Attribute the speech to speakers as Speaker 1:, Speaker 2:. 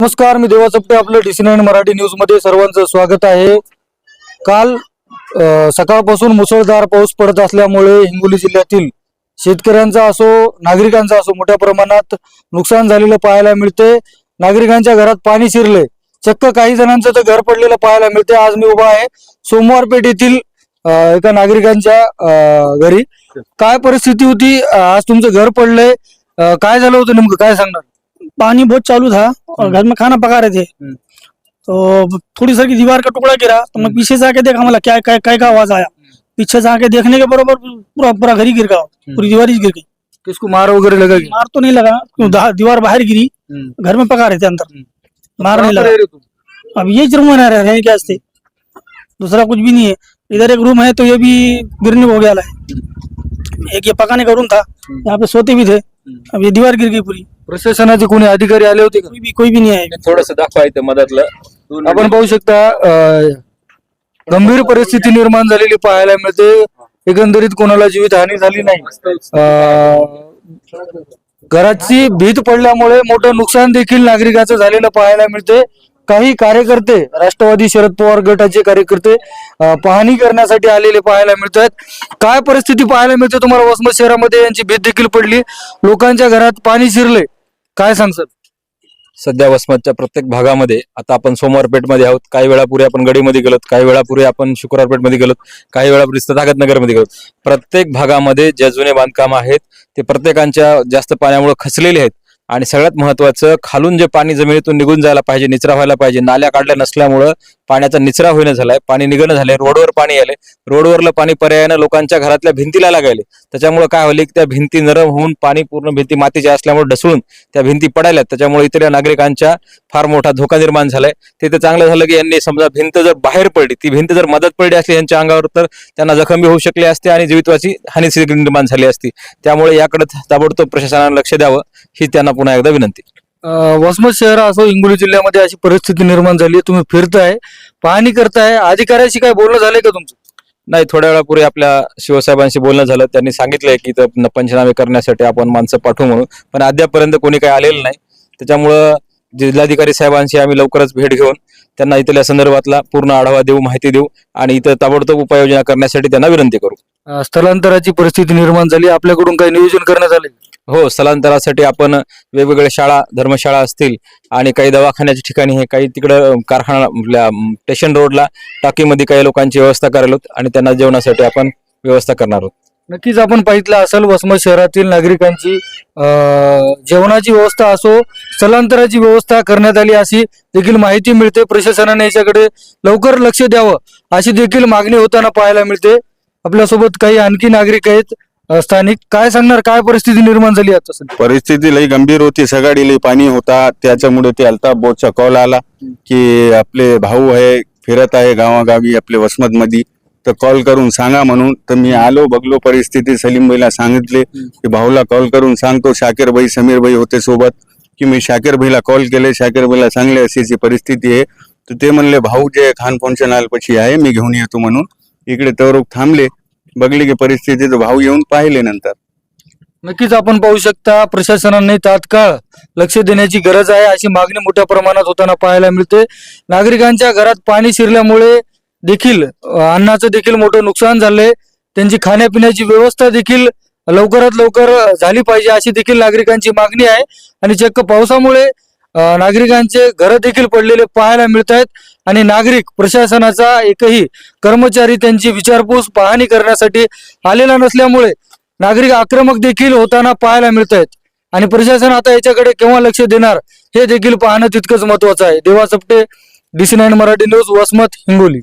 Speaker 1: नमस्कार मी देवा चपटे आपलं डी नाईन मराठी न्यूजमध्ये सर्वांचं स्वागत आहे. काल सकाळपासून मुसळधार पाऊस पडत असल्यामुळे हिंगोली जिल्ह्यातील शेतकऱ्यांचा असो नागरिकांचा असो मोठ्या प्रमाणात नुकसान झालेलं पाहायला मिळते. नागरिकांच्या घरात पाणी शिरले. चक्क काही जणांचं तर घर पडलेलं पाहायला मिळते. आज मी उभा आहे सोमवार पेठ येथील एका नागरिकांच्या घरी. काय परिस्थिती होती? आज तुमचं घर पडलंय. काय झालं होतं नेमकं? काय सांगणार?
Speaker 2: पानी बहुत चालू था और घर में खाना पका रहे थे।
Speaker 1: हम्म।
Speaker 2: तो थोड़ी सी दीवार का टुकड़ा गिरा तो मैं पीछे से आके देखा मतलब क्या क्या क्या का आवाज़ आया? पीछे से आके देखने के बरोबर पूरा पूरा घर ही गिर गया पूरी दीवार ही गिर गई।
Speaker 1: किसको मार वगैरह लगा
Speaker 2: मार तो नहीं लगा क्यों दीवार बाहर गिरी घर में पका रहे थे अंदर। मार नहीं लगा? अब ये रूम में रह रहे हैं क्या से। दूसरा कुछ भी नहीं है। इधर एक रूम है तो ये भी गिरने हो गया है। एक ये पकाने का रूम था यहाँ पे सोते भी थे। अब ये दीवार गिर गई पूरी।
Speaker 1: प्रशासनाचे कोणी अधिकारी आले होते का?
Speaker 2: कोई भी कोई भी नहीं
Speaker 3: थोडस दाखवा इथं मधातलं
Speaker 1: आपण पाहू शकता अं, गंभीर परिस्थिती निर्माण झालेली पाहायला मिळते. एकंदरीत कोणाला जीवित हानी झाली नाही. अं, घराची भीत पडल्यामुळे मोठं नुकसान देखील नागरिकाचं झालेलं पाहायला मिळते. काही कार्यकर्ते राष्ट्रवादी शरद पवार गटाचे कार्यकर्ते अं, पाहणी करण्यासाठी आलेले पाहायला मिळत आहेत काय परिस्थिती पाहायला मिळते तुम्हाला वसमत शहरामध्ये? यांची भीत देखील पडली. लोकांच्या घरात पाणी शिरले. काय सांगतात?
Speaker 3: सध्या वसमतच्या प्रत्येक भागामध्ये आता आपण सोमवारपेठमध्ये आहोत काही वेळापूर्वी आपण गडीमध्ये गेलोत काही वेळापूर्वी आपण शुक्रवारपेठमध्ये गेलोत काही वेळापूर्वी तथागत नगरमध्ये गेलोत. प्रत्येक भागामध्ये ज्या जुने बांधकाम आहेत ते प्रत्येकांच्या जास्त पाण्यामुळे खचलेले आहेत. आणि सगळ्यात महत्वाचं खालून जे पाणी जमिनीतून निघून जायला पाहिजे निचरा व्हायला पाहिजे नाल्या काढल्या नसल्यामुळं पाण्याचा निचरा होईना झालाय पाणी निघणं झालंय रोडवर पाणी आले रोडवरलं पाणी पर्यायानं लोकांच्या घरातल्या भिंतीला लागायले. त्याच्यामुळे काय होईल की त्या भिंती नरम होऊन पाणी पूर्ण भिंती मातीच्या असल्यामुळे ढसळून त्या भिंती पडायल्यात. त्याच्यामुळे इतर नागरिकांच्या फार मोठा धोका निर्माण झालाय. तिथे चांगलं झालं की यांनी समजा भिंत जर बाहेर पडली ती भिंत जर मदत पडली असली यांच्या अंगावर तर त्यांना जखमी होऊ शकली असते आणि जीवितवाची हानी निर्माण झाली असती. त्यामुळे याकडे ताबडतोब प्रशासनानं लक्ष द्यावं. ही त्यांना पुन्हा एकदा विनंती.
Speaker 1: वसमत शहर असो हिंगोली जिल्ह्यामध्ये अशी परिस्थिती निर्माण झाली तुम्ही फिरताय पाहणी करताय. अधिकाऱ्याशी काय बोलणं झालंय का तुमचं?
Speaker 3: नाही थोड्या वेळापूर्वी आपल्या शिवसाहेबांशी बोलणं झालं. त्यांनी सांगितलंय की पंचनामे करण्यासाठी आपण माणसं पाठवू म्हणून. पण अद्यापर्यंत कोणी काही आलेलं नाही. त्याच्यामुळं जिल्हाधिकारी साहेबांशी आम्ही लवकरच भेट घेऊन त्यांना इथल्या संदर्भातला पूर्ण आढावा देऊ माहिती देऊ आणि इथं ताबडतोब उपाययोजना करण्यासाठी त्यांना विनंती करू.
Speaker 1: स्थलांतराची परिस्थिती निर्माण झाली. आपल्याकडून काही नियोजन करण्यात आले
Speaker 3: हो स्थलांतरासाठी आपण वेगवेगळ्या शाळा धर्मशाळा असतील आणि काही दवाखान्याच्या ठिकाणी हे काही तिकडं कारखाना आपल्या स्टेशन रोडला टाकीमध्ये काही लोकांची व्यवस्था करायला आहोत आणि त्यांना जेवणासाठी आपण व्यवस्था करणार आहोत.
Speaker 1: नक्कीच आपण पाहितलं असेल वसमत शहरातील नागरिकांची जेवणाची व्यवस्था असो स्थलांतराची व्यवस्था करण्यात आली अशी देखील माहिती मिळते. प्रशासनाने याच्याकडे लवकर लक्ष द्यावं अशी देखील मागणी होताना पाहायला मिळते. आपल्यासोबत काही आणखी नागरिक आहेत. अं, स्थानिक काय सांगणार? काय परिस्थिती निर्माण झाली आता सध्या
Speaker 4: परिस्थिती लई गंभीर होती. सकाळी लई पाणी होता. त्याच्यामुळे ते अल्ताफ बोटचा कॉल आला की आपले भाऊ आहे फिरत आहे गावागावी आपले वसमत मध्ये तर कॉल करून सांगा म्हणून. तर मी आलो बघलो परिस्थिती. सलीम भाईला सांगितले की भाऊला कॉल करून सांगतो. शाकीर भाई समीर भाई होते सोबत की मी शाकीर भाईला कॉल केले. शाकीर भाईला सांगले अशी अशी परिस्थिती आहे. तर ते म्हणले भाऊ जे खान फंक्शन आलपशी आहे मी घेऊन येतो म्हणून. इकडे तवरूक थांबले. बघले की परिस्थितीत भाव भाऊ येऊन पाहिले नंतर.
Speaker 1: नक्कीच आपण पाहू शकता प्रशासनाने तात्काळ लक्ष देण्याची गरज आहे अशी मागणी मोठ्या प्रमाणात होताना पाहायला मिळते. नागरिकांच्या घरात पाणी शिरल्यामुळे देखील अन्नाचं देखील मोठं नुकसान झालंय. त्यांची खाण्यापिण्याची व्यवस्था देखील लवकरात लवकर झाली पाहिजे अशी देखील नागरिकांची मागणी आहे. आणि चक्क पावसामुळे नागरिकांचे घर देखील पडलेले पाहायला मिळत आहेत आणि नागरिक प्रशासनाचा एकही कर्मचारी त्यांची विचारपूस पाहणी करण्यासाठी आलेला नसल्यामुळे नागरिक आक्रमक देखील होताना पाहायला मिळत आहेत आणि प्रशासन आता याच्याकडे केव्हा लक्ष देणार हे देखील पाहणं तितकंच महत्वाचं आहे. Deva Sapte DC nine Marathi news Wasmat Hingoli.